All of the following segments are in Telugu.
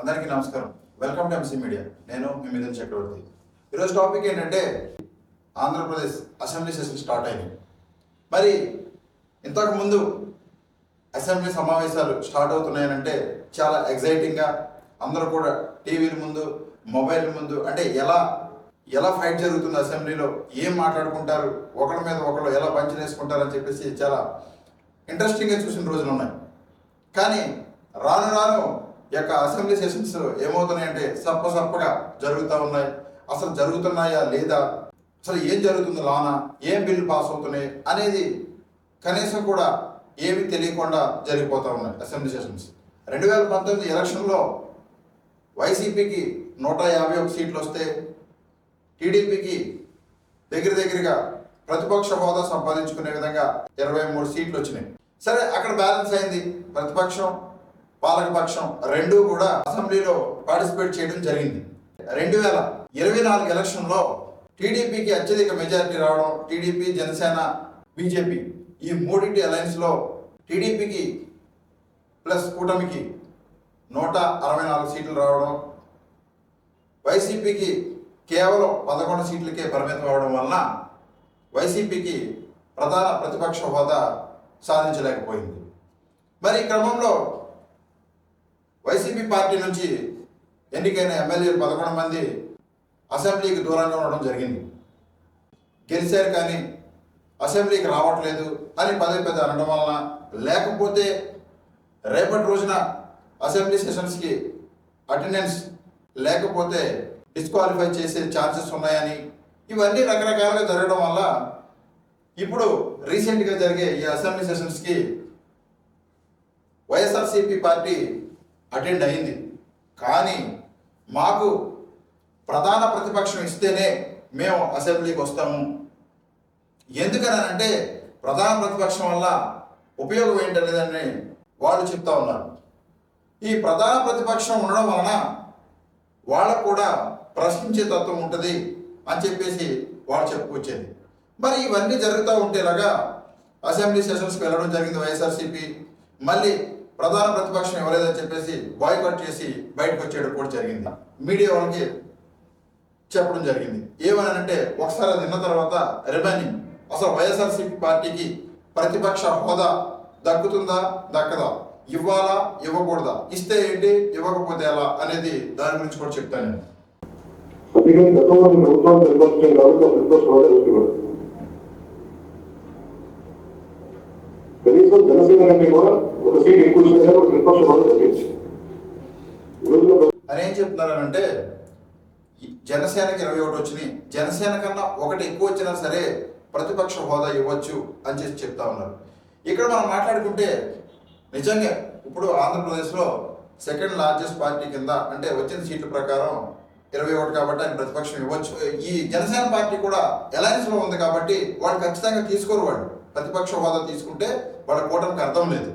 అందరికీ నమస్కారం. వెల్కమ్ టు ఎంసీ మీడియా నేను మీ మిథున్ చక్రవర్తి. ఈరోజు టాపిక్ ఏంటంటే ఆంధ్రప్రదేశ్ అసెంబ్లీ సెషన్ స్టార్ట్ అయింది. మరి ఇంతకు ముందు అసెంబ్లీ సమావేశాలు స్టార్ట్ అవుతున్నాయనంటే చాలా ఎగ్జైటింగ్గా అందరూ కూడా టీవీల ముందు మొబైల్ ముందు అంటే ఎలా ఎలా ఫైట్ జరుగుతుంది అసెంబ్లీలో ఏం మాట్లాడుకుంటారు ఒకరి మీద ఒకరు ఎలా పంచలేసుకుంటారు అని చెప్పేసి చాలా ఇంట్రెస్టింగ్గా చూసిన రోజులు ఉన్నాయి. కానీ రాను రాను యొక్క అసెంబ్లీ సెషన్స్ ఏమవుతున్నాయంటే సప్ప సప్పగా జరుగుతూ ఉన్నాయి. అసలు జరుగుతున్నాయా లేదా? అసలు ఏం జరుగుతుంది లానా? ఏం బిల్లు పాస్ అవుతున్నాయి? అనేది కనీసం కూడా ఏమీ తెలియకుండా జరిగిపోతూ ఉన్నాయి అసెంబ్లీ సెషన్స్. రెండు వేల పంతొమ్మిది ఎలక్షన్లో వైసీపీకి నూట యాభై ఒక సీట్లు వస్తే టీడీపీకి దగ్గర దగ్గరగా ప్రతిపక్ష హోదా సంపాదించుకునే విధంగా ఇరవై మూడు సీట్లు వచ్చినాయి. సరే అక్కడ బ్యాలెన్స్ అయింది. ప్రతిపక్షం పాలకపక్షం రెండూ కూడా అసెంబ్లీలో పార్టిసిపేట్ చేయడం జరిగింది. రెండు వేల ఇరవై నాలుగు ఎలక్షన్లో టీడీపీకి అత్యధిక మెజారిటీ రావడం టీడీపీ జనసేన బీజేపీ ఈ మూడింటి అలయన్స్లో టీడీపీకి ప్లస్ కూటమికి నూట అరవై నాలుగు సీట్లు రావడం వైసీపీకి కేవలం పదకొండు సీట్లకే పరిమితం అవడం వలన వైసీపీకి ప్రధాన ప్రతిపక్ష హోదా సాధించలేకపోయింది. మరి ఈ క్రమంలో వైసీపీ పార్టీ నుంచి ఎన్నికైన ఎమ్మెల్యేలు పదకొండు మంది అసెంబ్లీకి దూరంగా ఉండడం జరిగింది. గెలిచారు కానీ అసెంబ్లీకి రావట్లేదు అని పదే పదే అనడం వలన లేకపోతే రేపటి రోజున అసెంబ్లీ సెషన్స్కి అటెండెన్స్ లేకపోతే డిస్క్వాలిఫై చేసే ఛాన్సెస్ ఉన్నాయని ఇవన్నీ రకరకాలుగా జరగడం వల్ల ఇప్పుడు రీసెంట్గా జరిగే ఈ అసెంబ్లీ సెషన్స్కి వైఎస్ఆర్సీపీ పార్టీ అటెండ్ అయింది. కానీ మాకు ప్రధాన ప్రతిపక్షం ఇస్తేనే మేము అసెంబ్లీకి వస్తాము. ఎందుకనంటే ప్రధాన ప్రతిపక్షం వల్ల ఉపయోగం ఏంటనేదని వాళ్ళు చెప్తా ఉన్నారు. ఈ ప్రధాన ప్రతిపక్షం ఉండడం వలన వాళ్ళకు కూడా ప్రశ్నించే తత్వం ఉంటుంది అని చెప్పేసి వాళ్ళు చెప్పుకొచ్చేది. మరి ఇవన్నీ జరుగుతూ ఉంటేలాగా అసెంబ్లీ సెషన్స్కి వెళ్ళడం జరిగింది వైఎస్ఆర్సీపీ. మళ్ళీ ప్రధాన ప్రతిపక్షం ఇవ్వలేదని చెప్పేసి బాయ్కట్ చేసి బయటకు వచ్చేయడం కూడా జరిగింది. మీడియా వాళ్ళకి చెప్పడం జరిగింది. ఏమనంటే ఒకసారి అది విన్న తర్వాత రిమైనింగ్. అసలు వైఎస్ఆర్సీపీ పార్టీకి ప్రతిపక్ష హోదా దక్కుతుందా దక్కదా? ఇవ్వాలా ఇవ్వకూడదా? ఇస్తే ఏంటి ఇవ్వకపోతే ఎలా? అనేది దాని గురించి కూడా చెప్తాను కనీసం జనసేన కంటే కూడా అని ఏం చెప్తున్నారంటే జనసేనకి ఇరవై ఒకటి వచ్చినాయి. జనసేన కన్నా ఒకటి ఎక్కువ వచ్చినా సరే ప్రతిపక్ష హోదా ఇవ్వచ్చు అని చెప్పి చెప్తా ఉన్నారు. ఇక్కడ మనం మాట్లాడుకుంటే నిజంగా ఇప్పుడు ఆంధ్రప్రదేశ్లో సెకండ్ లార్జెస్ట్ పార్టీ కింద అంటే వచ్చిన సీట్ల ప్రకారం ఇరవై ఒకటి కాబట్టి ఆయన ప్రతిపక్షం ఇవ్వచ్చు. ఈ జనసేన పార్టీ కూడా అలయన్స్లో ఉంది కాబట్టి వాళ్ళు ఖచ్చితంగా తీసుకోరు వాళ్ళు. ప్రతిపక్ష హోదా తీసుకుంటే వాళ్ళ కూటమికి అర్థం లేదు.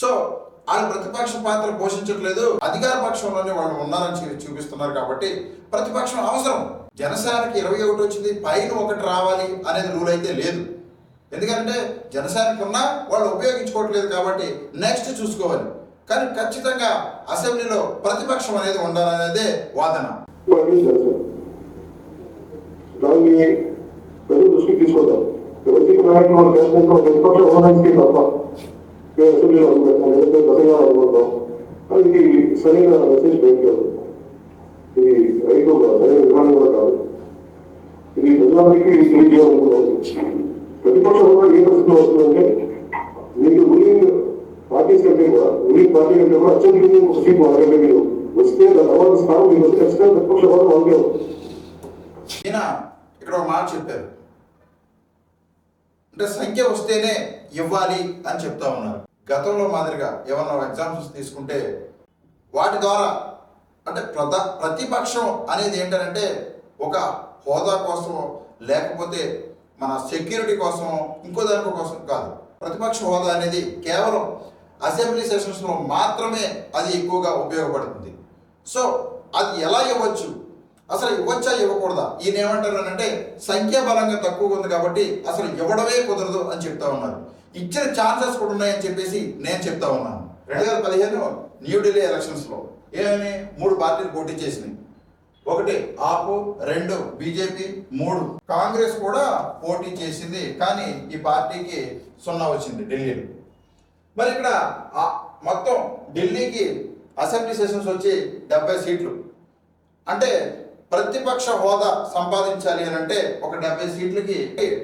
సో వాళ్ళు ప్రతిపక్ష పాత్ర పోషించట్లేదు అధికార పక్షంలోనే వాళ్ళు ఉన్నారని చూపిస్తున్నారు కాబట్టి ప్రతిపక్షం అవసరం జనసేనకి ఇరవై ఒకటి వచ్చింది పైన ఒకటి రావాలి అనేది రూల్ అయితే లేదు ఎందుకంటే జనసేనకు ఉన్నా వాళ్ళు ఉపయోగించుకోవట్లేదు కాబట్టి నెక్స్ట్ చూసుకోవాలి కానీ ఖచ్చితంగా అసెంబ్లీలో ప్రతిపక్షం అనేది ఉండాలనేదే వాదన ఇవన్నీ దృష్టికి హోదాకి తప్ప మేము అసెంబ్లీలో అది సరైన మెసేజ్ బయటికి ఇది రైతు సరైన విధానం కూడా కాదు ఇది ప్రజలందరికీ తెలియజేయాలనుకున్నాం ప్రతిపక్ష హోదా ఏ పరిస్థితిలో వస్తుందంటే మీకు రూలింగ్ పార్టీస్ కంటే కూడా రూలింగ్ పార్టీ కంటే కూడా అత్యంత ఒక సీట్ వాళ్ళకంటే మీరు వస్తే తర్వాత స్థానం మీకు వస్తే ఖచ్చితంగా ప్రతిపక్ష వాళ్ళు వాళ్ళకే ఇక్కడ ఒక మాట చెప్పారు అంటే సంఖ్య వస్తేనే ఇవ్వాలి అని చెప్తా ఉన్నారు. గతంలో మాదిరిగా ఏమన్నా ఎగ్జామ్స్ తీసుకుంటే వాటి ద్వారా అంటే ప్రత ప్రతిపక్షం అనేది ఏంటంటే ఒక హోదా కోసం లేకపోతే మన సెక్యూరిటీ కోసం ఇంకో దాని కోసం కాదు. ప్రతిపక్ష హోదా అనేది కేవలం అసెంబ్లీ సెషన్స్లో మాత్రమే అది ఎక్కువగా ఉపయోగపడుతుంది. సో అది ఎలా ఇవ్వచ్చు? అసలు ఇవ్వచ్చా ఇవ్వకూడదా? ఈయన ఏమంటారనంటే సంఖ్యాబలంగా తక్కువగా ఉంది కాబట్టి అసలు ఇవ్వడమే కుదరదు అని చెప్తా ఉన్నారు. ఇచ్చిన ఛాన్సెస్ కూడా ఉన్నాయని చెప్పేసి నేను చెప్తా ఉన్నాను రెండు వేల పదిహేను న్యూఢిల్లీ ఎలక్షన్స్లో ఏమని మూడు పార్టీలు పోటీ చేసినాయి? ఒకటి ఆపు రెండు బీజేపీ మూడు కాంగ్రెస్ కూడా పోటీ చేసింది కానీ ఈ పార్టీకి సున్నా వచ్చింది ఢిల్లీలో. మరి ఇక్కడ మొత్తం ఢిల్లీకి అసెంబ్లీ సెషన్స్ వచ్చి డెబ్బై సీట్లు. అంటే ప్రతిపక్ష హోదా సంపాదించాలి అని అంటే ఒక డెబ్బై సీట్లకి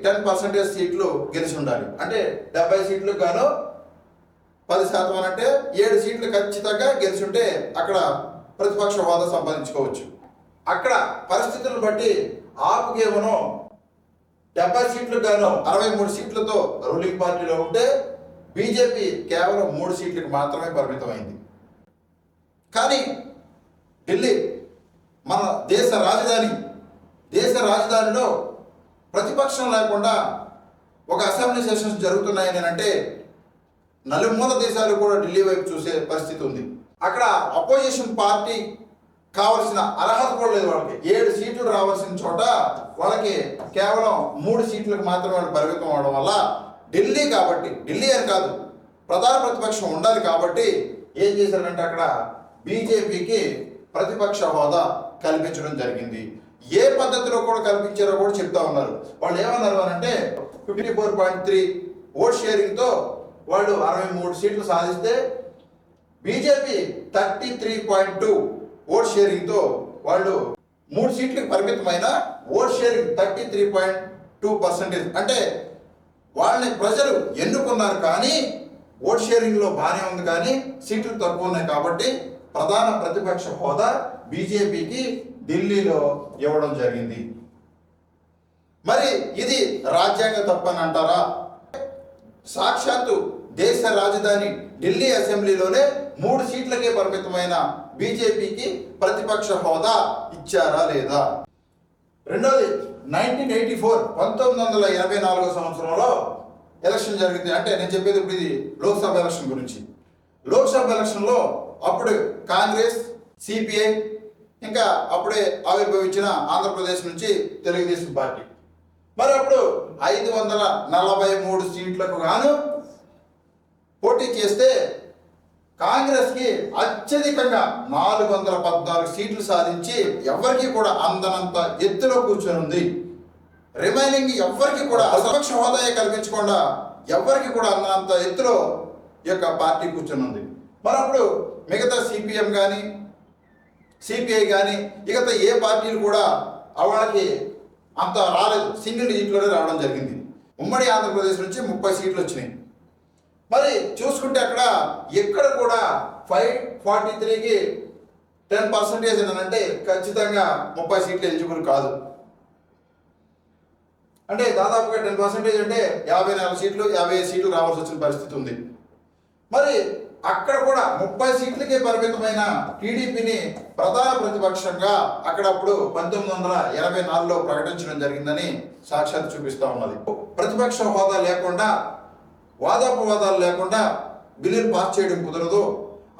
టెన్ పర్సెంటేజ్ సీట్లు గెలిచి ఉండాలి అంటే డెబ్బై సీట్లకు గాను పది శాతం అని అంటే ఏడు సీట్లు ఖచ్చితంగా గెలిచి ఉంటే అక్కడ ప్రతిపక్ష హోదా సంపాదించుకోవచ్చు. అక్కడ పరిస్థితులను బట్టి ఆపుకేమనో డెబ్బై సీట్లు గాను అరవై మూడు సీట్లతో రూలింగ్ పార్టీలో ఉంటే బీజేపీ కేవలం మూడు సీట్లకు మాత్రమే పరిమితమైంది. కానీ ఢిల్లీ మన దేశ రాజధాని దేశ రాజధానిలో ప్రతిపక్షం లేకుండా ఒక అసెంబ్లీ సెషన్స్ జరుగుతున్నాయని అంటే నలుమూల దేశాలు కూడా ఢిల్లీ వైపు చూసే పరిస్థితి ఉంది. అక్కడ అపోజిషన్ పార్టీ కావలసిన అర్హత కూడా లేదు వాళ్ళకి. ఏడు సీట్లు రావాల్సిన చోట వాళ్ళకి కేవలం మూడు సీట్లకు మాత్రమే పరిమితం అవడం వల్ల ఢిల్లీ కాబట్టి ఢిల్లీ అని కాదు ప్రధాన ప్రతిపక్షం ఉండాలి కాబట్టి ఏం చేశారంటే అక్కడ బీజేపీకి ప్రతిపక్ష హోదా కల్పించడం జరిగింది. ఏ పద్ధతిలో కూడా కల్పించారో కూడా చెప్తా ఉన్నారు. వాళ్ళు ఏమన్నారు అని అంటే fifty four point three vote షేరింగ్తో వాళ్ళు అరవై మూడు సీట్లు సాధిస్తే BJP thirty three point two vote షేరింగ్తో వాళ్ళు మూడు సీట్లకు పరిమితమైన vote sharing thirty three point two percentage అంటే వాళ్ళని ప్రజలు ఎన్నుకున్నారు కానీ ఓట్ షేరింగ్లో బాగానే ఉంది కానీ సీట్లు తక్కువ ఉన్నాయి కాబట్టి ప్రధాన ప్రతిపక్ష హోదా బీజేపీకి ఢిల్లీలో ఇవ్వడం జరిగింది. మరి ఇది రాజ్యాంగ తప్పని అంటారా? సాక్షాత్తు దేశ రాజధాని ఢిల్లీ అసెంబ్లీలోనే మూడు సీట్లకే పరిమితమైన బీజేపీకి ప్రతిపక్ష హోదా ఇచ్చారా లేదా? రెండోది నైన్టీన్ ఎయిటీ ఫోర్ పంతొమ్మిది వందల ఎనభై నాలుగో సంవత్సరంలో ఎలక్షన్ జరిగింది. అంటే నేను చెప్పేది ఇప్పుడు ఇది లోక్సభ ఎలక్షన్ గురించి. లోక్సభ ఎలక్షన్లో అప్పుడు కాంగ్రెస్ సిపిఐ ఇంకా అప్పుడే ఆవిర్భవించిన ఆంధ్రప్రదేశ్ నుంచి తెలుగుదేశం పార్టీ. మరి అప్పుడు ఐదు వందల నలభై మూడు సీట్లకు గాను పోటీ చేస్తే కాంగ్రెస్కి అత్యధికంగా నాలుగు వందల పద్నాలుగు సీట్లు సాధించి ఎవరికి కూడా అందనంత ఎత్తులో కూర్చొని ఉంది రిమైనింగ్ ఎవరికి కూడా అసపక్ష హోదాయే కల్పించకుండా ఎవరికి కూడా అందనంత ఎత్తులో ఈ యొక్క పార్టీ కూర్చొని ఉంది మరి అప్పుడు మిగతా సిపిఎం కానీ సిపిఐ కానీ మిగతా ఏ పార్టీలు కూడా వాళ్ళకి అంత రాలేదు. సింగిల్ డిజిట్లోనే రావడం జరిగింది. ఉమ్మడి ఆంధ్రప్రదేశ్ నుంచి ముప్పై సీట్లు వచ్చినాయి. మరి చూసుకుంటే అక్కడ ఎక్కడ కూడా ఫైవ్ ఫార్టీ త్రీకి టెన్ పర్సెంటేజ్ అంటే ఖచ్చితంగా ముప్పై సీట్లు ఎలిజిబుల్ కాదు. అంటే దాదాపుగా టెన్ పర్సెంటేజ్ అంటే యాభై నాలుగు సీట్లు యాభై సీట్లు రావాల్సి వచ్చిన పరిస్థితి ఉంది. మరి అక్కడ కూడా ముప్పై సీట్లకే పరిమితమైన టీడీపీని ప్రధాన ప్రతిపక్షంగా అక్కడప్పుడు పంతొమ్మిది వందల ఎనభై నాలుగులో ప్రకటించడం జరిగిందని సాక్షాత్ చూపిస్తా ఉన్నది. ప్రతిపక్ష హోదా లేకుండా వాదాపవాదాలు లేకుండా బిల్లులు పాస్ చేయడం కుదరదు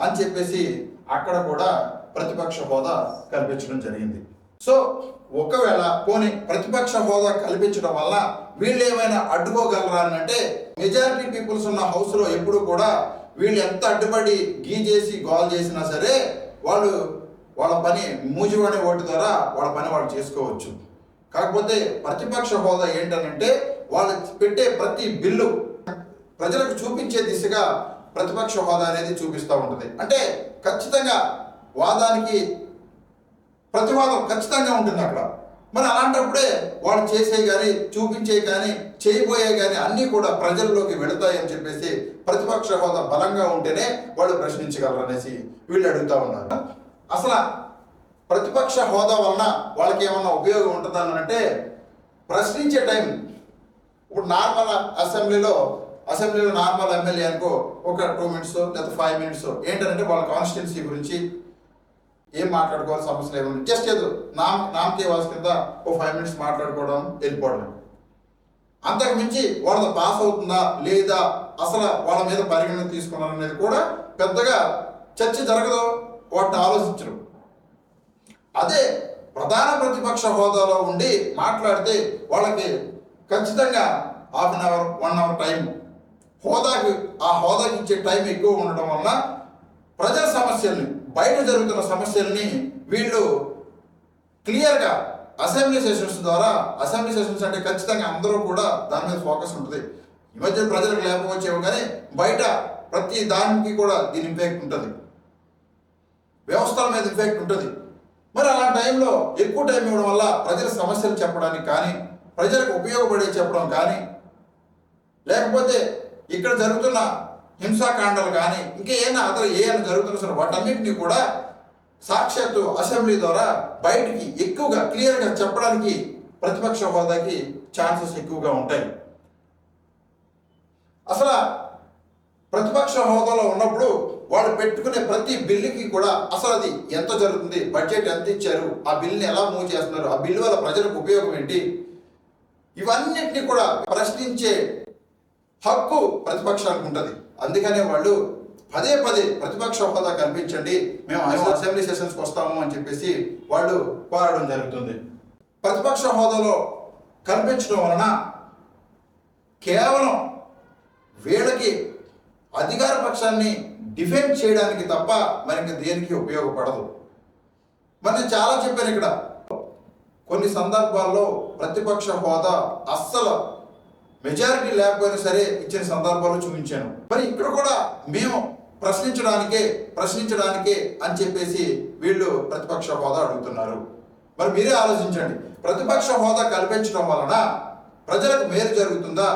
అని చెప్పేసి అక్కడ కూడా ప్రతిపక్ష హోదా కల్పించడం జరిగింది. సో ఒకవేళ పోనీ ప్రతిపక్ష హోదా కల్పించడం వల్ల వీళ్ళు ఏమైనా అడ్డుకోగలరా అని అంటే మెజారిటీ పీపుల్స్ ఉన్న హౌస్లో ఎప్పుడు కూడా వీళ్ళు ఎంత అడ్డుపడి గీ చేసి గోల్ చేసినా సరే వాళ్ళు వాళ్ళ పని మూజివాడే ఓటు ద్వారా వాళ్ళ పని వాళ్ళు చేసుకోవచ్చు. కాకపోతే ప్రతిపక్ష హోదా ఏంటనంటే వాళ్ళు పెట్టే ప్రతి బిల్లు ప్రజలకు చూపించే దిశగా ప్రతిపక్ష హోదా అనేది చూపిస్తూ ఉంటుంది. అంటే ఖచ్చితంగా వాదానికి ప్రతివాదం ఖచ్చితంగా ఉంటుంది అక్కడ. మరి అలాంటప్పుడే వాళ్ళు చేసే కానీ చూపించే కానీ చేయబోయే కానీ అన్నీ కూడా ప్రజల్లోకి వెళతాయి అని చెప్పేసి ప్రతిపక్ష హోదా బలంగా ఉంటేనే వాళ్ళు ప్రశ్నించగలరు అనేసి వీళ్ళు అడుగుతా ఉన్నారు. అసలు ప్రతిపక్ష హోదా వలన వాళ్ళకి ఏమన్నా ఉపయోగం ఉంటుందని అంటే ప్రశ్నించే టైం. ఇప్పుడు నార్మల్ అసెంబ్లీలో అసెంబ్లీలో నార్మల్ ఎమ్మెల్యే అనుకో ఒక టూ మినిట్స్ లేదా ఫైవ్ మినిట్స్ ఏంటంటే వాళ్ళ కాన్స్టిట్యున్సీ గురించి ఏం మాట్లాడుకోవాలి సమస్యలు ఏమి జస్ట్ ఏదో నామ్ నామకే వాస్ కింద ఓ ఫైవ్ మినిట్స్ మాట్లాడుకోవడం వెళ్ళిపోవడం అంతకు మించి వాళ్ళది పాస్ అవుతుందా లేదా అసలు వాళ్ళ మీద పరిగణన తీసుకున్నారు అనేది కూడా పెద్దగా చర్చ జరగదు వాటిని ఆలోచించరు. అదే ప్రధాన ప్రతిపక్ష హోదాలో ఉండి మాట్లాడితే వాళ్ళకి ఖచ్చితంగా half an hour one hour time హోదాకి ఆ హోదాకి ఇచ్చే టైం ఎక్కువ ఉండడం వల్ల ప్రజల సమస్యల్ని బయట జరుగుతున్న సమస్యల్ని వీళ్ళు క్లియర్గా అసెంబ్లీ సెషన్స్ ద్వారా అసెంబ్లీ సెషన్స్ అంటే ఖచ్చితంగా అందరూ కూడా దాని మీద ఫోకస్ ఉంటుంది. ఈ మధ్య ప్రజలకు లేకపోవచ్చేమో కానీ బయట ప్రతి దానికి కూడా దీని ఇంపాక్ట్ ఉంటుంది. వ్యవస్థల మీద ఇంపాక్ట్ ఉంటుంది. మరి అలాంటి టైంలో ఎక్కువ టైం ఇవ్వడం వల్ల ప్రజల సమస్యలు చెప్పడానికి కానీ ప్రజలకు ఉపయోగపడే చెప్పడం కానీ లేకపోతే ఇక్కడ జరుగుతున్న హింసాకాండాలు కానీ ఇంకా ఏమైనా అతను ఏమైనా జరుగుతున్న సరే వాటన్నిటిని కూడా సాక్షాత్తు అసెంబ్లీ ద్వారా బయటికి ఎక్కువగా క్లియర్గా చెప్పడానికి ప్రతిపక్ష హోదాకి ఛాన్సెస్ ఎక్కువగా ఉంటాయి. అసలు ప్రతిపక్ష హోదాలో ఉన్నప్పుడు వాళ్ళు పెట్టుకునే ప్రతి బిల్లుకి కూడా అసలు అది ఎంత జరుగుతుంది బడ్జెట్ ఎంత ఇచ్చారు ఆ బిల్లుని ఎలా మూవ్ చేస్తున్నారు ఆ బిల్లు వల్ల ప్రజలకు ఉపయోగం ఏంటి ఇవన్నిటిని కూడా ప్రశ్నించే హక్కు ప్రతిపక్షానికి ఉంటుంది అందుకనే వాళ్ళు పదే పదే ప్రతిపక్ష హోదా కల్పించండి మేము అసెంబ్లీ సెషన్స్కి వస్తాము అని చెప్పేసి వాళ్ళు కోరడం జరుగుతుంది. ప్రతిపక్ష హోదాలో కల్పించడం వలన కేవలం వీళ్ళకి అధికార పక్షాన్ని డిఫెండ్ చేయడానికి తప్ప మరి ఇంకా దేనికి ఉపయోగపడదు. మరి చాలా చెప్పాను ఇక్కడ. కొన్ని సందర్భాల్లో ప్రతిపక్ష హోదా అస్సలు మెజారిటీ లేకపోయినా సరే ఇచ్చిన సందర్భాలు చూపించాను. మరి ఇక్కడ కూడా మేము ప్రశ్నించడానికే ప్రశ్నించడానికే అని చెప్పేసి వీళ్ళు ప్రతిపక్ష హోదా అడుగుతున్నారు. మరి మీరే ఆలోచించండి. ప్రతిపక్ష హోదా కల్పించడం వలన ప్రజలకు మేలు జరుగుతుందా?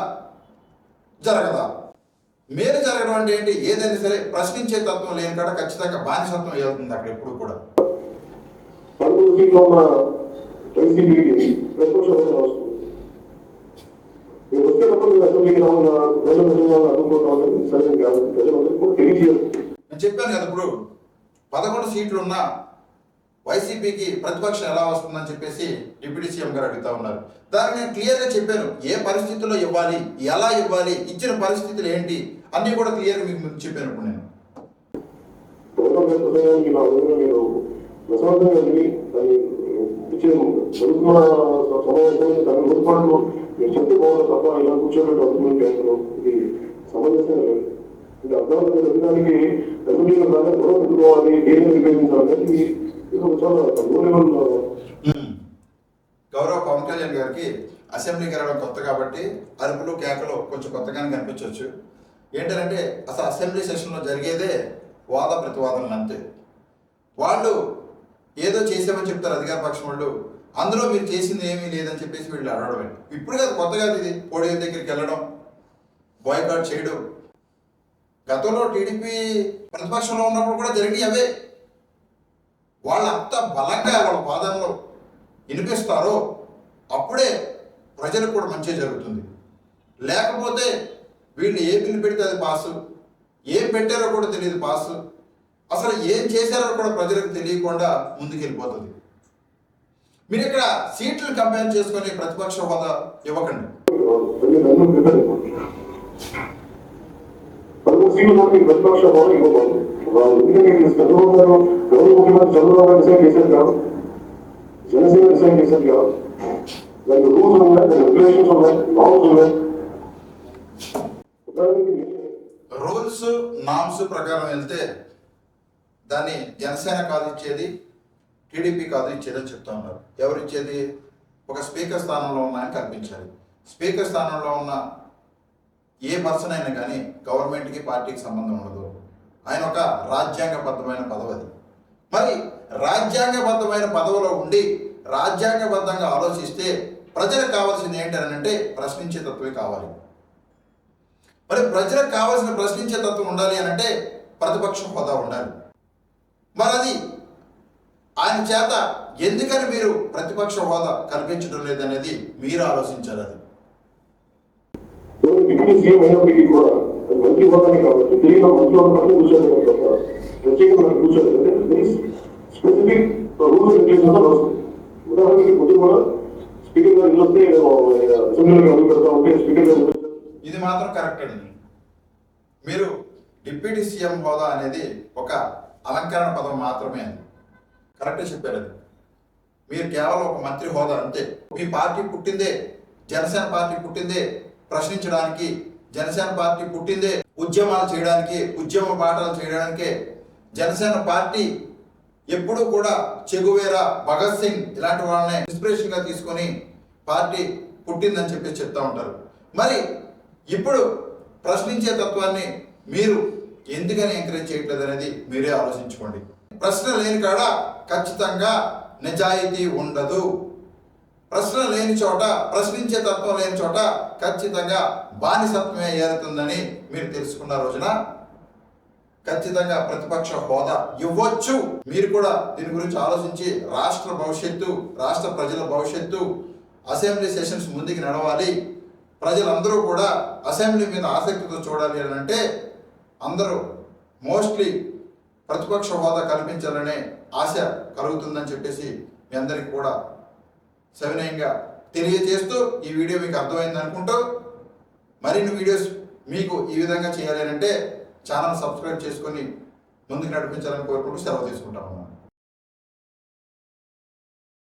జరగదా? మేలు జరగడం అంటే ఏంటి? ఏదైనా సరే ప్రశ్నించే తత్వం లేని కాడ ఖచ్చితంగా బానిసత్వం వెళ్తుంది అక్కడ ఎప్పుడు కూడా. ప్రతిపక్ష మీరు వచ్చేటప్పుడు అసెంబ్లీకి రావాలన్నా ప్రజల సరైన కాదు. ప్రజలందరికీ కూడా తెలియజేయాలి నేను చెప్పాను కదా ఇప్పుడు పదకొండు సీట్లు ఉన్న వైసీపీకి ప్రతిపక్షం ఎలా వస్తుందని చెప్పేసి డిప్యూటీ సీఎం గారు అడుగుతా ఉన్నారు. దానికి నేను క్లియర్గా చెప్పాను ఏ పరిస్థితుల్లో ఇవ్వాలి ఎలా ఇవ్వాలి ఇచ్చిన పరిస్థితులు ఏంటి అన్నీ కూడా క్లియర్గా మీకు చెప్పాను ఇప్పుడు నేను. హృదయానికి సమావేశాన్ని మీరు చెప్తే పోవడం తప్ప ఇలా కూర్చోబెట్టి అర్థం చేస్తారు ఇది సమంజసం లేదు ఇది అర్థవంతంగా జరగడానికి అసెంబ్లీలో గొడవ పెట్టుకోవాలి విభేదించాలి అనేది ఇది చాలా గౌరవ పవన్ కళ్యాణ్ గారికి అసెంబ్లీకి రావడం కొత్త కాబట్టి అరుపులు కేకలు కొంచెం కొత్తగానే కనిపించవచ్చు ఏంటంటే అసలు అసెంబ్లీ సెషన్లో జరిగేదే వాద ప్రతివాదనలు అంతే. వాళ్ళు ఏదో చేసామని చెప్తారు అధికార పక్షం వాళ్ళు. అందులో మీరు చేసింది ఏమీ లేదని చెప్పేసి వీళ్ళు అడగడమే. ఇప్పుడు కాదు కొత్తగా ఇది. పోడియం దగ్గరికి వెళ్ళడం బాయ్కాట్ చేయడం. గతంలో టీడీపీ ప్రతిపక్షంలో ఉన్నప్పుడు కూడా జరిగి అవే. వాళ్ళు అంత బలంగా వాళ్ళ వాదనలో వినిపిస్తారో అప్పుడే ప్రజలకు కూడా మంచి జరుగుతుంది. లేకపోతే వీళ్ళు ఏ బిల్లు పెడితే అది పాసు? ఏం పెట్టారో కూడా తెలియదు పాసు. అసలు ఏం చేశారో కూడా ప్రజలకు తెలియకుండా ముందుకెళ్ళిపోతుంది. మీరు ఇక్కడ సీట్లు కంపేర్ చేసుకొని ప్రతిపక్ష హోదా ఇవ్వకండి. పదకొండు సీట్లు కూడా మీకు ప్రతిపక్ష హోదా ఇవ్వకూడదు. వాళ్ళు ఎందుకంటే మీరు చంద్రబాబు గారు గౌరవ ముఖ్యమంత్రి చంద్రబాబు గారు డిసైడ్ చేశారు కాదు? జనసేన డిసైడ్ చేశారు కాదు? దానికి రూల్స్ ఉన్నాయి దానికి రెగ్యులేషన్స్ ఉన్నాయి లాస్ ఉన్నాయి. ఉదాహరణకి మీరు రూల్స్ నామ్స్ ప్రకారం వెళ్తే దాన్ని జనసేన కాదు ఇచ్చేది టీడీపీ కాదు ఇచ్చేదని చెప్తా ఉన్నారు. ఎవరు ఇచ్చేది? ఒక స్పీకర్ స్థానంలో ఉన్న ఆయన కల్పించాలి స్పీకర్ స్థానంలో ఉన్న ఏ పర్సన్ అయినా కానీ గవర్నమెంట్కి పార్టీకి సంబంధం ఉండదు. ఆయన ఒక రాజ్యాంగబద్ధమైన పదవి మరి రాజ్యాంగబద్ధమైన పదవిలో ఉండి రాజ్యాంగబద్ధంగా ఆలోచిస్తే ప్రజలకు కావాల్సింది అని అంటే ప్రశ్నించే తత్వమే కావాలి. మరి ప్రజలకు కావాల్సిన ప్రశ్నించే తత్వం ఉండాలి అని అంటే ప్రతిపక్ష హోదా ఉండాలి. మరి అది ఆయన చేత ఎందుకని మీరు ప్రతిపక్ష హోదా కల్పించడం లేదనేది మీరు ఆలోచించాలి అది. ఎవరు డిప్యూటీ సీఎం అయినప్పటికీ కూడా. హోదానే కాబట్టి తెలియదు మంత్రి హోదా పక్కన కూర్చోలేదు తప్ప ప్రత్యేకంగా కూర్చోలేదు అంటే స్పెసిఫిక్ రూల్స్ రెగ్యులేషన్స్ వస్తుంది ఉదాహరణకి పొద్దు కూడా స్పీకర్ గారు ఇల్లు వస్తే అసెంబ్లీలో అడుగు పెడతా ఉంటే స్పీకర్ గారు ఇది మాత్రం కరెక్ట్ అండి. మీరు డిప్యూటీ సీఎం హోదా అనేది ఒక అలంకరణ పదం మాత్రమే అది. కరెక్టే చెప్పారు అది. మీరు కేవలం ఒక మంత్రి హోదా అంతే. మీ పార్టీ పుట్టిందే జనసేన పార్టీ పుట్టిందే ప్రశ్నించడానికి జనసేన పార్టీ పుట్టిందే ఉద్యమాలు చేయడానికి ఉద్యమ పాఠాలు చేయడానికే జనసేన పార్టీ ఎప్పుడూ కూడా చెగువేరా భగత్ సింగ్ ఇలాంటి వాళ్ళని ఇన్స్పిరేషన్గా తీసుకొని పార్టీ పుట్టిందని చెప్పి చెప్తా ఉంటారు. మరి ఇప్పుడు ప్రశ్నించే తత్వాన్ని మీరు ఎందుకని ఎంకరేజ్ చేయట్లేదు అనేది మీరే ఆలోచించుకోండి. ప్రశ్న లేని కాడ ఖచ్చితంగా నిజాయితీ ఉండదు. ప్రశ్న లేని చోట ప్రశ్నించే తత్వం లేని చోట ఖచ్చితంగా బానిసత్వమే ఏరుతుందని మీరు తెలుసుకున్న రోజున ఖచ్చితంగా ప్రతిపక్ష హోదా ఇవ్వచ్చు. మీరు కూడా దీని గురించి ఆలోచించి రాష్ట్ర భవిష్యత్తు రాష్ట్ర ప్రజల భవిష్యత్తు అసెంబ్లీ సెషన్స్ ముందుకు నడవాలి. ప్రజలందరూ కూడా అసెంబ్లీ మీద ఆసక్తితో చూడాలి అని అంటే అందరూ మోస్ట్లీ ప్రతిపక్ష హోదా కల్పించాలనే ఆశ కలుగుతుందని చెప్పేసి మీ అందరికీ కూడా సవినయంగా తెలియజేస్తూ ఈ వీడియో మీకు అర్థమైంది అనుకుంటూ మరిన్ని వీడియోస్ మీకు ఈ విధంగా చేయాలి అని అంటే ఛానల్ సబ్స్క్రైబ్ చేసుకొని ముందుకు నడిపించాలని కోరుకుంటూ సెలవు తీసుకుంటాం అన్నమాట.